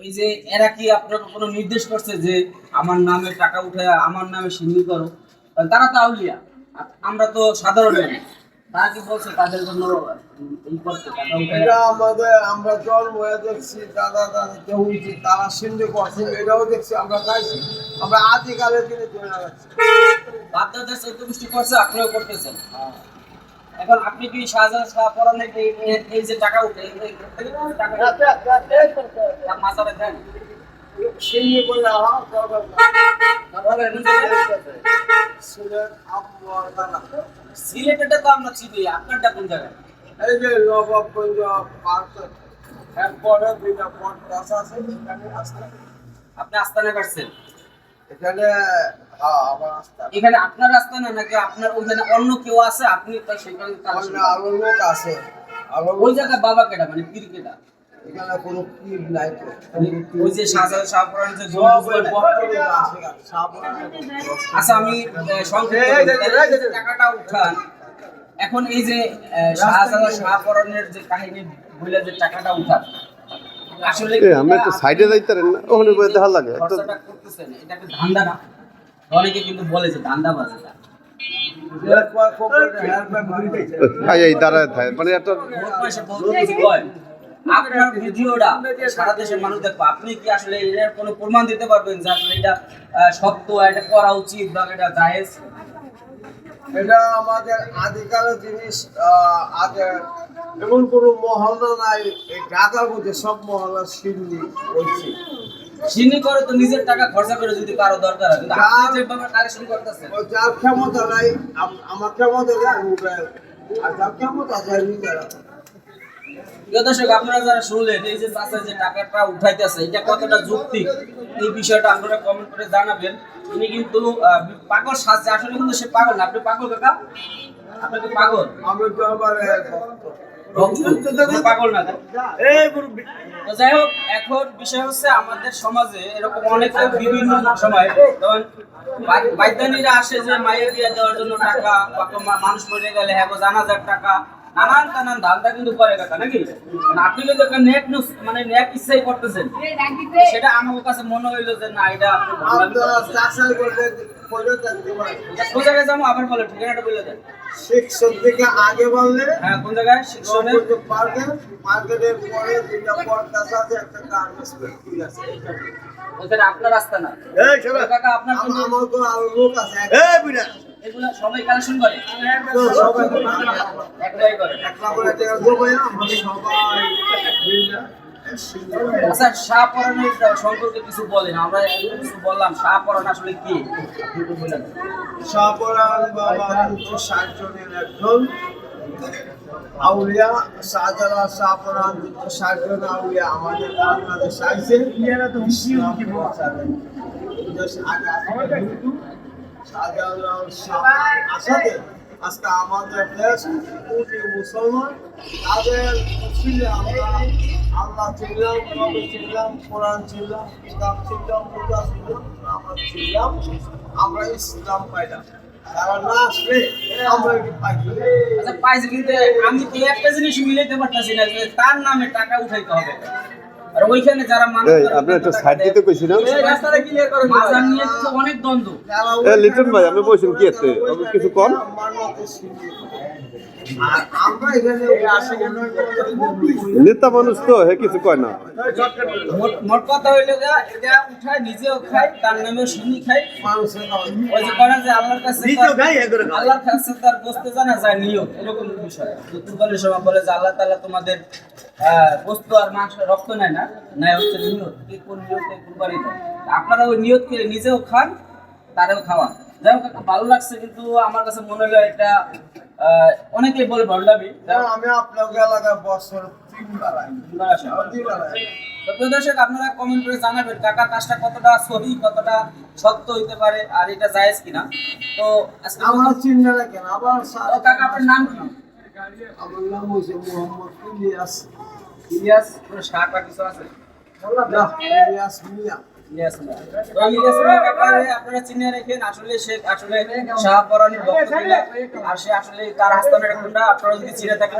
এই যে এরা কি আপনার কোনো নির্দেশ করছে যে আমার নামে টাকা উঠে আমার নামে সিন্নি করো তারা তো আউলিয়া আমরা তো সাধারণ তারা কি বলছে তাদের জন্য টাকা আমাদের আমরা জন্ম হয়ে দেখছি দাদা দাদা কেউ তারা সিন্ধু করছে এটাও দেখছি আমরা খাইছি আমরা গোষ্ঠী করছে আপনিও করতেছেন এখন আপনি কি শাহজাহান শাহ পরানের এই যে টাকা উঠে এই- মাথাটা দেন হ্যাঁ, না। তারপরে এমন জায়গায়- সিলেট আবহাওয়া দাদা। সিলেটেটা তো আমরা চিনি আপনারটা কোন জায়গায়? এই যে নবাবগঞ্জ পার্ক এরপরে দুইটা পডকাস্ট আছে এখানে আসতে আপনি আস্তানা কাটছেন? এখানে আমার আসতে এখানে আপনার আস্তানা নাকি আপনার ওখানে অন্য কেউ আছে? আপনি সেখানে আরও লোক আছে। ওই জায়গায় বাবা কেটা মানে পীর কেটা এখানে কোনো পীর নাই ওই যে শাহজাহান শাহ যে। আচ্ছা আমি সংক্ষেপে টাকাটা উঠান। এখন এই যে আহ, শাহজাহান যে কাহিনী বলে যে টাকাটা উঠান। আসলে এ আমি সাইডে যাইতে না? ওখানে দেখা লাগে। করতেছেন এটা কি ধান্দা না। অনেকে কিন্তু বলে যে ধান্দা বাজে হেল্প ব্যাংক এই এই দাঁড়ায় থাকে মানে একটা আপনার ভিডিওটা সারা দেশের মানুষ দেখব। আপনি কি আসলে এর কোনো প্রমাণ দিতে পারবেন যে আসলে এটা সত্য এটা করা উচিত বা এটা জায়েজ? এটা আমাদের আদিকালের জিনিস আগে এমন কোনো মহল্লা নাই এই ঢাকার মধ্যে সব মহল্লা হয়েছে করে তো নিজের টাকা খরচা করে যদি কারও দরকার হয় যেভাবে কালেকশন করতেছেন। ওই যার ক্ষমতা নাই আমার ক্ষমতা নাই আর যার ক্ষমতা আছে প্রিয় দর্শক আপনারা যারা শুনলেন এই যে চাষা যে টাকাটা উঠাইতেছে এটা কতটা যুক্তি? এই বিষয়টা আপনারা কমেন্ট করে জানাবেন। উনি কিন্তু পাগল সাজছে। আসলে কিন্তু সে পাগল না। আপনি পাগল কাকা? আপনি কি পাগল? আমি তো আবার পাগল না তাই? যাই হোক এখন বিষয় হচ্ছে আমাদের সমাজে এরকম অনেক বিভিন্ন সময় যেমন বাই- আসে যে মায়ের বিয়ে দেওয়ার জন্য টাকা বা মানুষ মরে গেলে হ্যাঁ জানাজার টাকা নানান টানান ধান্দা কিন্তু করে কাকা নাকি? মানে আপনি কিন্তু একটা নেক নিউজ মানে নেক ইচ্ছাই করতেছেন। সেটা আমার কাছে মনে হইল যে না এটা কোন জায়গায় যাব? আবার বলে ঠিকানাটা বলে দেন। থেকে আগে বললে। হ্যাঁ কোন জায়গায়? পার্কে। মার্কেটের পরে আছে একটা গার্মেন্টস ফ্যাক্টরি আছে। ওখানে আপনার রাস্তা না। এই কাকা আপনার আমার তো আরও লোক আছে এগুলা সবাই কালেকশন করে? একলাই আচ্ছা শাহ পরানের সম্পর্কে কিছু বলেন। আমরা কিছু বললাম শাহ পরান আসলে কি। শাহপরান বাবা দুটো ষাট জনের একজন। আউলিয়া শাহজালাল শাহপরান দুটো ষাট জন আউলিয়া। আমাদের বাংলাদেশ আইসে আগে আসলে হিন্দু, শাহজালাল শাহপরান আজকে আমাদের দেশ মুসলমান তাদের আমরা আল্লাহ ছিলাম ছিলাম কোরআন ছিলাম কিতাব ছিলাম পূজা ছিলাম আমরা ছিলাম আমরা ইসলাম পাইলাম না আচ্ছা আমি তো একটা জিনিস মিলাইতে পারতাছি না তার নামে টাকা উঠাইতে হবে। আর ওইখানে যারা মানুষ আপনি একটা সাইড দিতে কইছি রাস্তাটা ক্লিয়ার করে মাজার নিয়ে অনেক দ্বন্দ্ব। এ লিটন ভাই আপনি বলছেন কি এতে? কিছু কম আর আমরা এখানে নেতা মানুষ তো হে কিছু কয় না। মোট- মোট কথা হইল যে এটা উঠায় নিজেও খাই তার নামেও সিনি খাই মানুষের ওই যে করে যে আল্লাহর কাছে তার- আল্লাহর কাছে তার বস্তু জানা যায় নিয়ত এরকম বিষয়। তো বলে যে আল্লাহ তাআলা তোমাদের বস্তু আর মাংস রক্ত নেয় না। নেয় হচ্ছে নিয়ত কি কোন নিয়তে কুরবানি দেয় আপনারা ওই নিয়ত করে নিজেও খান তারেও খাওয়ান। যাই হোক একটা ভালো লাগছে কিন্তু আমার কাছে মনে হলো এটা অনেকেই বলে ভণ্ডামি আমি আপনার এলাকায় বছর তিনবার প্রিয় দর্শক আপনারা কমেন্ট করে জানাবেন কাকা কাজটা কতটা সহি কতটা সত্য হইতে পারে আর এটা জায়েজ কিনা। তো আজকে আমার চিন্তা কেন আবার কাকা আপনার নাম কি? আমার নাম হচ্ছে মোহাম্মদ ইলিয়াস। ইলিয়াস কোনো কিছু আছে? না মিয়া। আপনারা চিনে রেখেন আসলে সে আসলে শাহপরানের বক্তব্য। আর সে আসলে তার আস্তানের কোনটা আপনারা যদি চিনে থাকেন।